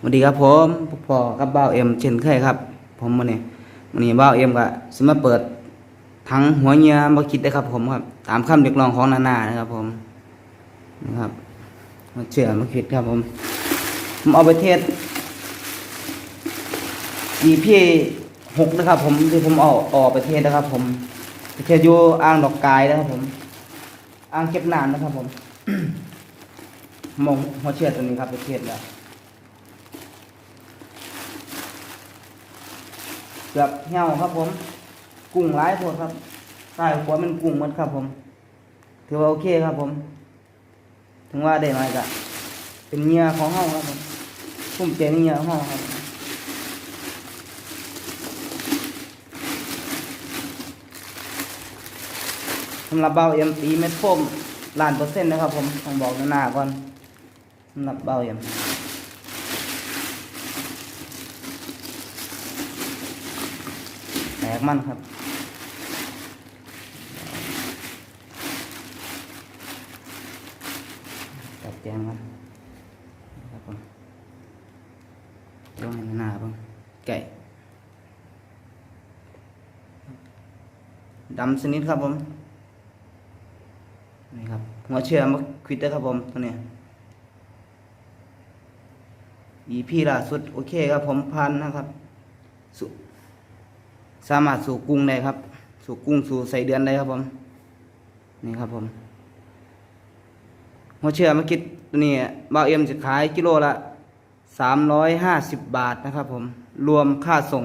สวัสดีครับผมพ่อกับบ้าเอ็มเช่นเคยครับ ผมวันนี้วันนี้บ้าเอ็มก็สิมาเปิดทั้งหัวเงียบ่คิดได้ครับ ผมครับ ตามคำเรียกร้องของนานานะครับ ผมนะครับมาเชื่อมาคิดครับผม ผมเอาไปเทศ EP หกนะครับ ผมที่ผมเอาออกไปเทศนะครับ ผมไปเทศอยู่อ่างดอกกายนะครับ ผมอ่างเก็บน้ำนะครับ ผมมองหัวเชือดตัวนี้ครับไปเทศแล้ว เกือบเหี่ยวครับผม กุ้งหลายโพดครับใต้หัวมันกุ้งหมดครับผม ถือว่าโอเคครับผม ถึงว่าได้น้อยก็เป็นเงื่อของเฮาครับผมพุ่มเจนเงื่อของเฮาครับสำหรับเบาเอ็มตีเม็ดโฟมล้านเปอร์เซ็นต์นะครับผมต้องบอกหน้าก่อนสำหรับเบาเอ็ม แต กมันครับจับแจงมันครับผมลงหน้าบ้างไก่ดำสนิทครับผมนี่ครับหัวเชื่อมาควิดได้ครับผมตัวเนี้ย EP ล่าสุด โอเคครับผมพันนะครับสุ สามารถสู่กุ้งได้ครับ สู่กุ้งสู่ใส่เดือนได้ครับผมนี่ครับผมหัวเชื่อมาคิดตัวนี้บ่าวเอ็มจะขายกิโลละสามร้อยห้าสิบบาทนะครับผมรวมค่าส่ง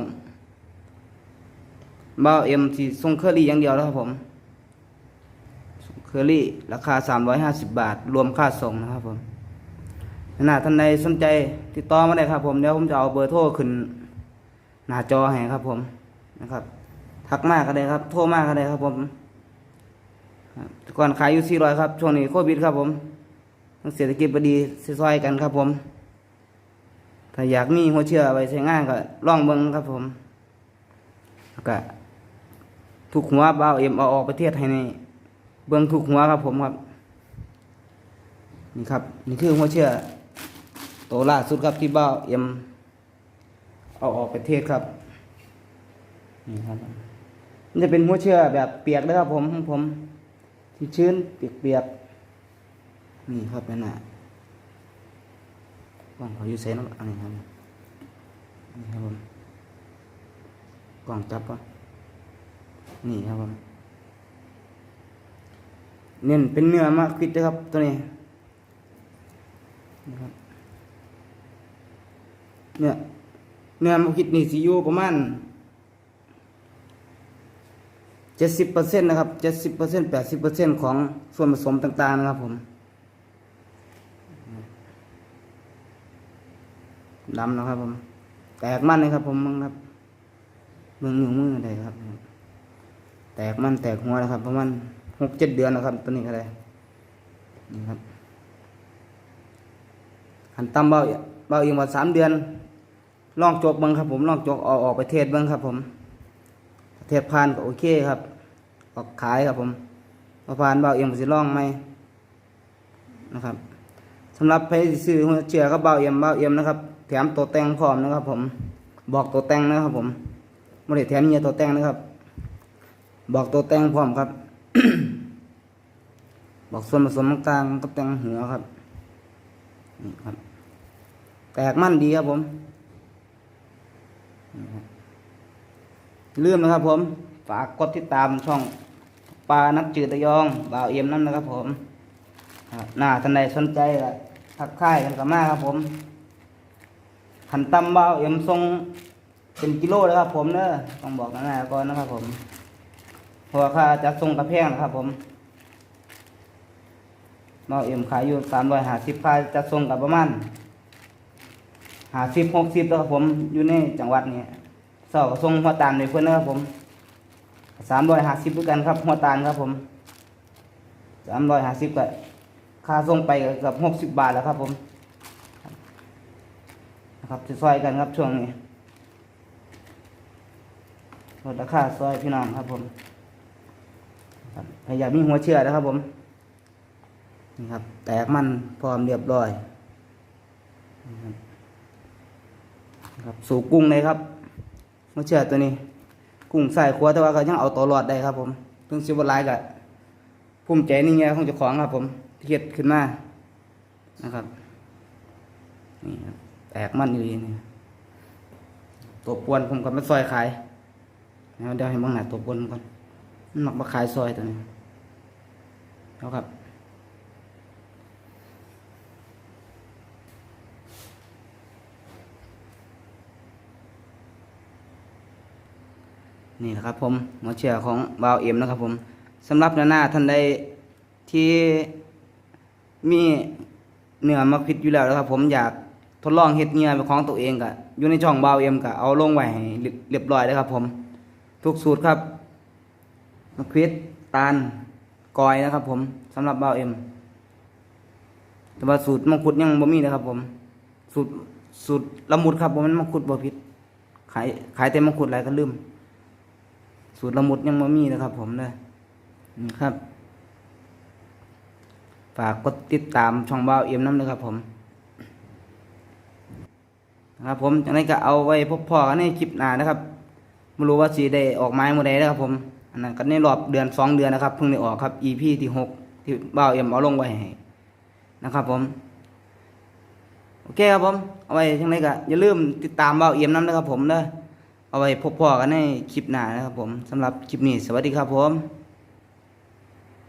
บ่าวเอ็มที่ส่งเคอรี่อย่างเดียวแล้วครับผมเคอรี่ราคาสามร้อยห้าสิบบาท รวมค่าส่งนะครับผมถ้าท่านใดสนใจติดต่อมาได้ครับผมเดี๋ยวผมจะเอาเบอร์โทรขึ้นหน้าจอให้ครับผม นะครับทักมากก็ได้ครับ โทรมากก็ได้ครับผมก่อนขายอยู่สี่ร้อยครับ ช่วงนี้โควิดครับผมเศรษฐกิจบดีซอยกันครับผม ถ้าอยากมีหัวเชื่อไว้ใช้งานก็ลองเบิ่งครับผมแล้วก็ทุกหัวเบาเอ็มเอาออกประเทศให้ในเบิ่งทุกหัวครับผมครับนี่ครับนี่คือหัวเชื่อโตล่าสุดครับที่เบาเอ็มเอาออกประเทศครับ นี่ครับมันจะเป็นหัวเชื้อแบบเปียกนะครับผมของผม ที่ชื้นเปียกๆนี่ครับนั่นน่ะกล่องเขาอยู่เซนอันนี้ครับนี่ครับผมกล่องจับปะนี่ครับผมเน้นเป็นเนื้อมากคิดนะครับตัวนี้นี่ครับเนี่ยเนื้อมาคิดนี่สิอยู่ประมาณ เจ็ดสิบเปอร์เซ็นต์นะครับเจ็ดสิบเปอร์เซ็นต์แปดสิบเปอร์เซ็นต์ของส่วนผสมต่างๆนะครับผมดำนะครับผม แตกมันเลยครับผมมึงครับมึงหนึ่งมือได้ครับ แตกมันแตกหัวนะครับประมาณหกเจ็ดเดือนนะครับตัวนี้ก็ได้นี่ครับหันตำเบาเบาอีกว่าสามเดือนลองจกบิ้งครับ ผมลองจกเอาออกไปเทศบิ้งครับ ผมเทพพานก็โอเคครับ ออกขายครับผมพอพานเบาเอียงผมสิล่องไหมนะครับสำหรับใครที่ซื้อหัวเชื่อก็เบาเอียมเบาเอียมนะครับ แถมตัวแต่งพร้อมนะครับ ผมบอกตัวแต่งนะครับผมไม่ได้แถมเงียตัวแต่งนะครับ บอกตัวแต่งพร้อมครับ บอกส่วนผสมต่างๆกับแต่งหัวครับนี่ครับแตกมั่นดีครับผมเลืมนะครับผม ฝากกดติดตามช่องปลานักจืดตะยองบ่าวเอี่ยมนั่นนะครับผมหน้าท่านใดสนใจก็ทักทายกันกับมาครับผมขันตำบ่าวเอี่ยมทรงเป็นกิโลเลยครับ ผมเนอะต้องบอกหน้าๆก่อนนะครับผมเพราะว่าค่าจะทรงกระแพงนะครับ ผมบ่าวเอี่ยมขายอยู่สามร้อยห้าสิบค่าจะทรงกับประมาณหาสิบหกสิบนะครับผมอยู่ในจังหวัดนี้สอบทรงหัวตาลในเพื่อนนะครับผม สามร้อยห้าสิบด้วยกันครับหัวตาลครับผมสามร้อยห้าสิบก็ค่าส่งไปก็เกือบหกสิบบาทแล้วครับผมนะครับจะซอยกันครับช่วงนี้ลดราคาซอยพี่น้องครับผมอยากมีหัวเชื่อนะครับผมนี่ครับ แตกมันพร้อมเรียบร้อยนะครับสูกุ้งเลยครับมาเชื่อตัวนี้ กุ้งใส่ครัวแต่ว่าก็ยังเอาตัวรอดได้ครับ ผมถึงสิบวันไลายก็ภูมิใจนี่ไงของเจ้าของครับ ผมที่เฮ็ดขึ้นมานะครับนี่ครับแตกมันดีนี่ตัวปวนผมก็ไม่ซอยขายเอาเดี๋ยวให้เบ้างหน้าตัวปวนก่อนมันมักมาขายซอยตัวนี้เอาครับ นี่นะครับผมหมอเชื่อของบาวเอ็มนะครับผมสำหรับหน้าหน้าท่านใดที่มีเนื้อมาพิดอยู่แล้วนะครับ ผมอยากทดลองเฮ็ดเนื้อเป็นของตัวเองก็อยู่ในช่องบาวเอ็มก็เอาลงไว้ให้เรียบร้อยเลยครับ ผม ทุกสูตรครับมะควิดตาลกอยนะครับ ผมสำหรับบาวเอ็มแต่ว่าสูตรมังคุดยังบ่มีนะครับ ผม สูตรสูตรละมุดครับผมมันมังคุดบ่ผิดขายขายแต่มังคุดหลายก็ลืม สูตรละมุดยังไม่มีนะครับ ผมเลยนี่ครับ ฝากกดติดตามช่องบ่าวเอ็มน้ำเลยครับ ผมนะครับ ผมจากนั้นก็เอาไว้พบพ่อกันในคลิปหน้านะครับไม่รู้ว่าสีได้ออกไม้เมื่อใดนะครับ ผมอันนั้นก็ในรอบเดือนสองเดือนนะครับเพิ่งได้ออกครับ EP ที่หกที่บ่าวเอ็มเอาลงไว้ให้นะครับผมโอเคครับผม เอาไว้ช่างไรก็อย่าลืมติดตามเบาเอ็มน้ำนะครับผมเด้อ เอาไว้พบพ่อกันในคลิปหน้านะครับผมสำหรับคลิปนี้สวัสดีครับผม